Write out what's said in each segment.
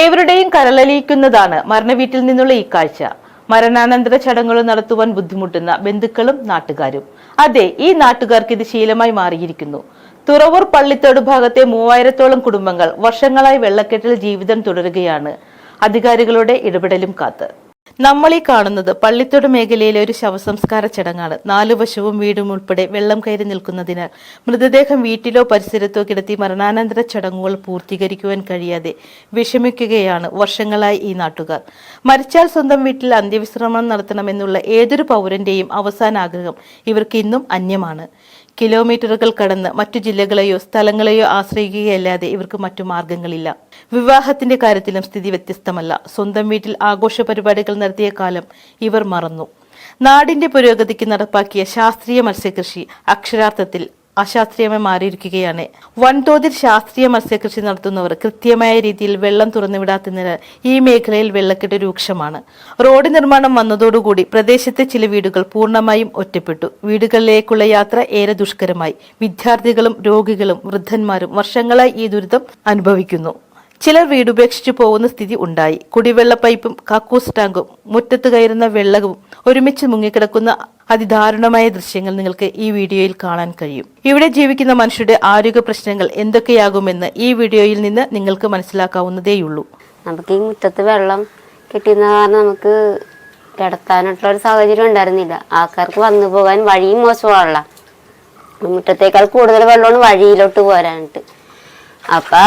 ഏവരുടെയും കരളലിയിക്കുന്നതാണ് മരണവീട്ടിൽ നിന്നുള്ള ഈ കാഴ്ച. മരണാനന്തര ചടങ്ങുകൾ നടത്തുവാൻ ബുദ്ധിമുട്ടുന്ന ബന്ധുക്കളും നാട്ടുകാരും. അതെ ഈ നാട്ടുകാർക്ക് ഇത് ശീലമായി മാറിയിരിക്കുന്നു. തുറവൂർ പള്ളിത്തോട് ഭാഗത്തെ മൂവായിരത്തോളം കുടുംബങ്ങൾ വർഷങ്ങളായി വെള്ളക്കെട്ടിൽ ജീവിതം തുടരുകയാണ്. അധികാരികളുടെ ഇടപെടലും കാത്ത്. നമ്മൾ ഈ കാണുന്നത് പള്ളിത്തോട് മേഖലയിലെ ഒരു ശവസംസ്കാര ചടങ്ങാണ്. നാലു വശവും വീടും ഉൾപ്പെടെ വെള്ളം കയറി നിൽക്കുന്നതിനാൽ മൃതദേഹം വീട്ടിലോ പരിസരത്തോ കിടത്തി മരണാനന്തര ചടങ്ങുകൾ പൂർത്തീകരിക്കുവാൻ കഴിയാതെ വിഷമിക്കുകയാണ് വർഷങ്ങളായി ഈ നാട്ടുകാർ. മരിച്ചാൽ സ്വന്തം വീട്ടിൽ അന്ത്യവിശ്രമം നടത്തണമെന്നുള്ള ഏതൊരു പൗരന്റെയും അവസാന ആഗ്രഹം ഇവർക്ക് ഇന്നും അന്യമാണ്. കിലോമീറ്ററുകൾ കടന്ന് മറ്റു ജില്ലകളെയോ സ്ഥലങ്ങളെയോ ആശ്രയിക്കുകയല്ലാതെ ഇവർക്ക് മറ്റു മാർഗങ്ങളില്ല. വിവാഹത്തിന്റെ കാര്യത്തിലും സ്ഥിതി വ്യത്യസ്തമല്ല. സ്വന്തം വീട്ടിൽ ആഘോഷ പരിപാടികൾ നടത്തിയ കാലം ഇവർ മറന്നു. നാടിന്റെ പുരോഗതിക്ക് നടപ്പാക്കിയ ശാസ്ത്രീയ മത്സ്യകൃഷി അക്ഷരാർത്ഥത്തിൽ അശാസ്ത്രീയമായി മാറിയിരിക്കുകയാണ്. വൻതോതിൽ ശാസ്ത്രീയ മത്സ്യകൃഷി നടത്തുന്നവർ കൃത്യമായ രീതിയിൽ വെള്ളം തുറന്നുവിടാത്തതിനാൽ ഈ മേഖലയിൽ വെള്ളക്കെട്ട് രൂക്ഷമാണ്. റോഡ് നിർമ്മാണം വന്നതോടുകൂടി പ്രദേശത്തെ ചില വീടുകൾ പൂർണമായും ഒറ്റപ്പെട്ടു. വീടുകളിലേക്കുള്ള യാത്ര ഏറെ ദുഷ്കരമായി. വിദ്യാർത്ഥികളും രോഗികളും വൃദ്ധന്മാരും വർഷങ്ങളായി ഈ ദുരിതം അനുഭവിക്കുന്നു. ചിലർ വീടുപേക്ഷിച്ചു പോകുന്ന സ്ഥിതി ഉണ്ടായി. കുടിവെള്ള പൈപ്പും കക്കൂസ് ടാങ്കും മുറ്റത്ത് കയറുന്ന വെള്ളവും ഒരുമിച്ച് മുങ്ങിക്കിടക്കുന്ന അതിദാരുണമായ ദൃശ്യങ്ങൾ നിങ്ങൾക്ക് ഈ വീഡിയോയിൽ കാണാൻ കഴിയും. ഇവിടെ ജീവിക്കുന്ന മനുഷ്യരുടെ ആരോഗ്യ പ്രശ്നങ്ങൾ എന്തൊക്കെയാകുമെന്ന് ഈ വീഡിയോയിൽ നിന്ന് നിങ്ങൾക്ക് മനസ്സിലാക്കാവുന്നതേയുള്ളൂ. നമുക്ക് ഈ മുറ്റത്ത് വെള്ളം കിട്ടിയെന്ന കാരണം നമുക്ക് കിടത്താനായിട്ടുള്ള ഒരു സാഹചര്യം ഉണ്ടായിരുന്നില്ല. ആൾക്കാർക്ക് വന്നു പോകാൻ വഴിയും മോശമാണല്ല. മുറ്റത്തേക്കാൾ കൂടുതൽ വെള്ളമാണ് വഴിയിലോട്ട് പോരാനായിട്ട്. അപ്പൊ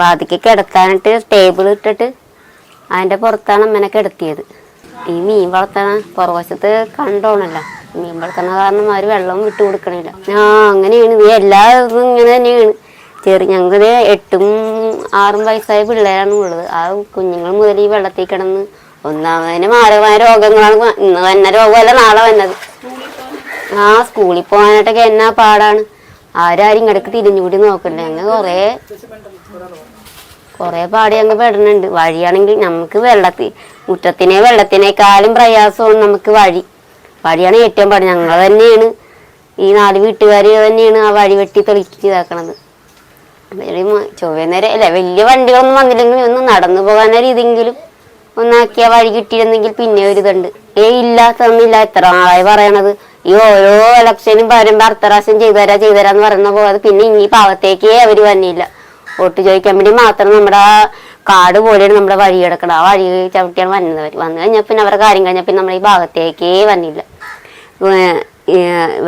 വാതിക്ക് കിടത്താനായിട്ട് ടേബിൾ ഇട്ടിട്ട് അതിന്റെ പുറത്താണ് അമ്മനെ കിടത്തിയത്. ഈ മീൻ വളർത്തണ പുറവശത്ത് കണ്ടോണല്ലോ. മീൻ വളർത്തണ കാരണം അവർ വെള്ളം വിട്ടു കൊടുക്കണില്ല. ആ അങ്ങനെയാണ്. ഇത് എല്ലാ ഇതും ഇങ്ങനെ തന്നെയാണ്. ചെറിയ ഞങ്ങൾക്ക് എട്ടും ആറും വയസ്സായ പിള്ളേരാണ് ഉള്ളത്. ആ കുഞ്ഞുങ്ങൾ മുതൽ ഈ വെള്ളത്തിൽ കിടന്ന് ഒന്നാമതിന് മാരകമായ രോഗങ്ങളാണ്. ഇന്ന് വന്ന രോഗമല്ല നാളെ വന്നത്. ആ സ്കൂളിൽ പോകാനായിട്ടൊക്കെ എന്നാ പാടാണ്. ആരാരും ഇങ്ങടക്ക് തിരിഞ്ഞുകൂടി നോക്കണ്ട. ഞങ്ങൾ കൊറേ കൊറേ പാടി അങ്ങ് പെടുന്നുണ്ട് വഴിയാണെങ്കിൽ നമുക്ക് വെള്ളത്തിൽ മുറ്റത്തിനെ വെള്ളത്തിനേക്കാളും പ്രയാസമാണ് നമുക്ക് വഴി. വഴിയാണ് ഏറ്റവും പാടി. ഞങ്ങൾ തന്നെയാണ്. ഈ നാല് വീട്ടുകാർ തന്നെയാണ് ആ വഴി വെട്ടി തെളിച്ച് ഇതാക്കണത്. ചൊവ്വേന്നേരം നേരം അല്ല വലിയ വണ്ടികളൊന്നും വന്നില്ലെങ്കിലും ഒന്ന് നടന്നു പോകാൻ രീതിയെങ്കിലും ഒന്നാക്കിയ വഴി കിട്ടിയിരുന്നെങ്കിൽ പിന്നെ ഒരു ഇതുണ്ട്. ഏ ഇല്ലാത്തതൊന്നുമില്ല എത്ര നാളായി പറയണത്? ഈ ഓരോ ഇലക്ഷനും വരുമ്പോ അടുത്ത പ്രാവശ്യം ചെയ്തുതരാ ചെയ്തുതരാന്ന് പറയുന്ന പോലെ പിന്നെ ഇനി പാവത്തേക്കേ അവർ വന്നില്ല. വോട്ട് ചോദിക്കാൻ വേണ്ടി മാത്രം നമ്മുടെ കാട് പോലെയാണ് നമ്മുടെ വഴി കിടക്കണം ആ വഴി ചവിട്ടിയാണ് വന്നത്. വന്നു കഴിഞ്ഞാൽ പിന്നെ അവരുടെ കാര്യം കഴിഞ്ഞാൽ പിന്നെ നമ്മുടെ ഈ ഭാഗത്തേക്കേ വന്നില്ല.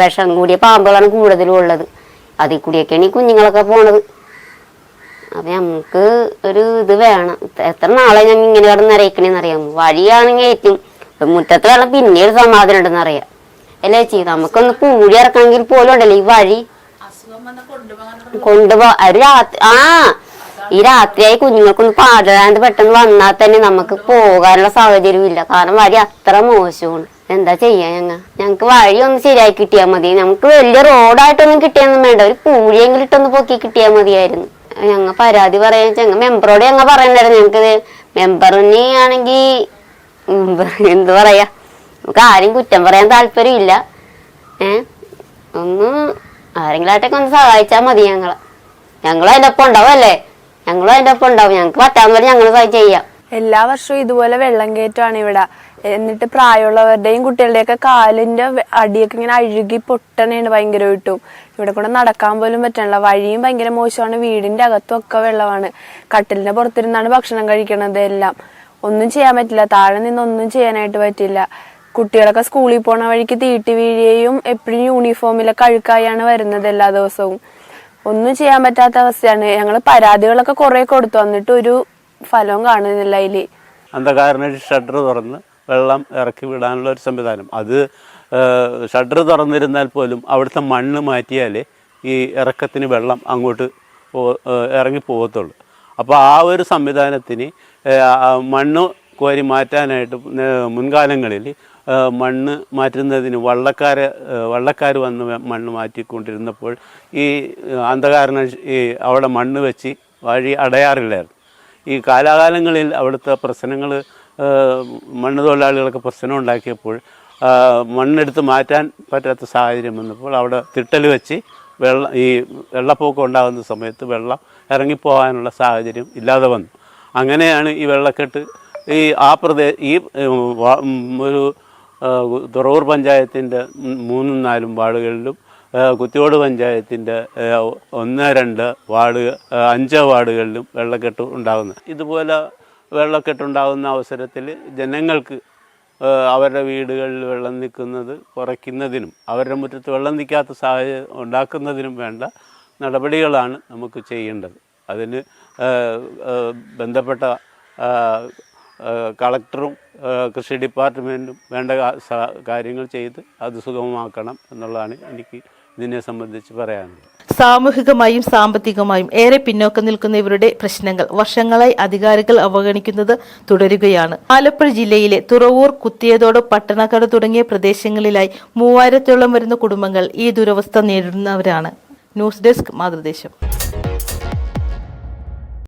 വിഷം കൂടിയ പാമ്പുകളാണ് കൂടുതലും ഉള്ളത്. അതിൽ കൂടിയൊക്കെയാണ് ഈ കുഞ്ഞുങ്ങളൊക്കെ പോണത്. അപ്പൊ നമുക്ക് ഒരു ഇത് വേണം. എത്ര നാളെ ഞങ്ങൾ ഇങ്ങനെ കിടന്ന് അറിയിക്കണേന്ന് അറിയാം വഴിയാണെങ്കിൽ ഏറ്റവും മുറ്റത്ത് മുറ്റത്ത് വെള്ളം പിന്നീട് സമാധാനം ഉണ്ടെന്ന് അറിയാം. അല്ലേ ചേച്ചി നമുക്കൊന്ന് കൂടി ഇറക്കണമെങ്കിൽ പോലും ഉണ്ടല്ലോ ഈ വഴി. കൊണ്ടുപോ ഒരു രാത്രി ആ ഈ രാത്രിയായി കുഞ്ഞുങ്ങൾക്കൊന്ന് പാടാണ്ട് പെട്ടെന്ന് വന്നാൽ തന്നെ നമുക്ക് പോകാനുള്ള സാഹചര്യം ഇല്ല. കാരണം വഴി അത്ര മോശമാണ്. എന്താ ചെയ്യാ ഞങ്ങ? ഞങ്ങക്ക് വഴി ഒന്ന് ശരിയായി കിട്ടിയാൽ മതി. നമുക്ക് വലിയ റോഡായിട്ടൊന്നും കിട്ടിയൊന്നും വേണ്ട. ഒരു പൂഴിയെങ്കിലും ഇട്ടൊന്ന് പൊക്കി കിട്ടിയാൽ മതിയായിരുന്നു. ഞങ്ങ പരാതി പറയാൻ ഞങ്ങ മെമ്പറോട് ഞങ്ങ പറയണ്ടായിരുന്നു. ഞങ്ങക്ക് മെമ്പറിനെ ആണെങ്കി ഉം, എന്ത് പറയാ? നമുക്ക് ആരും കുറ്റം പറയാൻ താല്പര്യമില്ല. ഏ? ഒന്ന് ആരെങ്കിലായിട്ടൊക്കെ ഒന്ന് സഹായിച്ചാൽ മതി ഞങ്ങളെ. ഞങ്ങളും അതിന്റെ ഒപ്പം ഉണ്ടാവും അല്ലേ? ഞങ്ങളും അതിന്റെ ഒപ്പം ഉണ്ടാവും. ഞങ്ങൾക്ക് പറ്റാവുന്ന പോലെ ഞങ്ങൾ ചെയ്യാം. എല്ലാ വർഷവും ഇതുപോലെ വെള്ളം കയറ്റമാണ് ഇവിടെ. എന്നിട്ട് പ്രായമുള്ളവരുടെയും കുട്ടികളുടെയൊക്കെ കാലിന്റെ വെ- അടിയൊക്കെ ഇങ്ങനെ അഴുകി പൊട്ടണേണ് ഭയങ്കരമായിട്ടും ഇവിടെ കൂടെ നടക്കാൻ പോലും പറ്റണില്ല. വഴിയും ഭയങ്കര മോശമാണ്. വീടിന്റെ അകത്തും ഒക്കെ വെള്ളമാണ്. കട്ടിലിന്റെ പുറത്തിരുന്നാണ് ഭക്ഷണം കഴിക്കണത് എല്ലാം. ഒന്നും ചെയ്യാൻ പറ്റില്ല. താഴെ നിന്ന് ഒന്നും ചെയ്യാനായിട്ട് പറ്റില്ല. കുട്ടികളൊക്കെ സ്കൂളിൽ പോണ വഴിക്ക് തീട്ടി വീഴുകയും എപ്പോഴും യൂണിഫോമിലൊക്കെ അഴുക്കായാണ് വരുന്നത് എല്ലാ ദിവസവും. ഒന്നും ചെയ്യാൻ പറ്റാത്ത അവസ്ഥയാണ്. ഞങ്ങൾ പരാതികളൊക്കെ കുറെ കൊടുത്തു. വന്നിട്ട് ഒരു ഫലവും കാണുന്നില്ല അതിൽ. അന്ധകാരന് ഷട്ടർ തുറന്ന് വെള്ളം ഇറക്കി വിടാനുള്ള ഒരു സംവിധാനം. അത് ഷട്ടർ തുറന്നിരുന്നാൽ പോലും അവിടുത്തെ മണ്ണ് മാറ്റിയാലേ ഈ ഇറക്കത്തിന് വെള്ളം അങ്ങോട്ട് ഇറങ്ങി പോകത്തുള്ളൂ. അപ്പോൾ ആ ഒരു സംവിധാനത്തിന് മണ്ണ് കോരി മാറ്റാനായിട്ട് മുൻകാലങ്ങളിൽ മണ്ണ് മാറ്റുന്നതിന് വള്ളക്കാർ വള്ളക്കാർ വന്ന് മണ്ണ് മാറ്റിക്കൊണ്ടിരുന്നപ്പോൾ ഈ അന്ധകാരന ഈ അവിടെ മണ്ണ് വെച്ച് വഴി അടയാറില്ലായിരുന്നു. ഈ കാലാകാലങ്ങളിൽ അവിടുത്തെ പ്രശ്നങ്ങൾ മണ്ണ് തൊഴിലാളികളൊക്കെ പ്രശ്നം ഉണ്ടാക്കിയപ്പോൾ മണ്ണെടുത്ത് മാറ്റാൻ പറ്റാത്ത സാഹചര്യം വന്നപ്പോൾ അവിടെ തിട്ടൽ വെച്ച് വെള്ളം ഈ വെള്ളപ്പൊക്കം ഉണ്ടാകുന്ന സമയത്ത് വെള്ളം ഇറങ്ങിപ്പോകാനുള്ള സാഹചര്യം ഇല്ലാതെ വന്നു. അങ്ങനെയാണ് ഈ വെള്ളക്കെട്ട് ഈ ആ പ്രദേ ഈ ഒരു തുറവൂർ പഞ്ചായത്തിന്റെ മൂന്നും നാലും വാർഡുകളിലും കുത്തിയോട് പഞ്ചായത്തിന്റെ ഒന്ന് രണ്ട് വാർഡ് അഞ്ച് വാർഡുകളിലും വെള്ളക്കെട്ട് ഉണ്ടാകുന്നത് ഇതുപോലെ വെള്ളക്കെട്ടുണ്ടാകുന്ന അവസരത്തിൽ ജനങ്ങൾക്ക് അവരുടെ വീടുകളിൽ വെള്ളം നിൽക്കുന്നത് കുറയ്ക്കുന്നതിനും അവരുടെ മുറ്റത്ത് വെള്ളം നിൽക്കാത്ത സാഹചര്യം ഉണ്ടാക്കുന്നതിനും വേണ്ട നടപടികളാണ് നമുക്ക് ചെയ്യേണ്ടത്. അതിന് ബന്ധപ്പെട്ട കളക്ടറും കൃഷി ഡിപ്പാർട്ട്മെന്റും വേണ്ട കാര്യങ്ങൾ ചെയ്ത് അത് സുഗമമാക്കണം എന്നുള്ളതാണ് എനിക്ക് ഇതിനെ സംബന്ധിച്ച് പറയാനുള്ളത്. സാമൂഹികമായും സാമ്പത്തികമായും ഏറെ പിന്നോക്കം നിൽക്കുന്ന ഇവരുടെ പ്രശ്നങ്ങൾ വർഷങ്ങളായി അധികാരികൾ അവഗണിക്കുന്നത് തുടരുകയാണ്. ആലപ്പുഴ ജില്ലയിലെ തുറവൂർ കുത്തിയതോട് പട്ടണക്കാട് തുടങ്ങിയ പ്രദേശങ്ങളിലായി മൂവായിരത്തോളം വരുന്ന കുടുംബങ്ങൾ ഈ ദുരവസ്ഥ നേരിടുന്നവരാണ്. News desk Mathrudesam.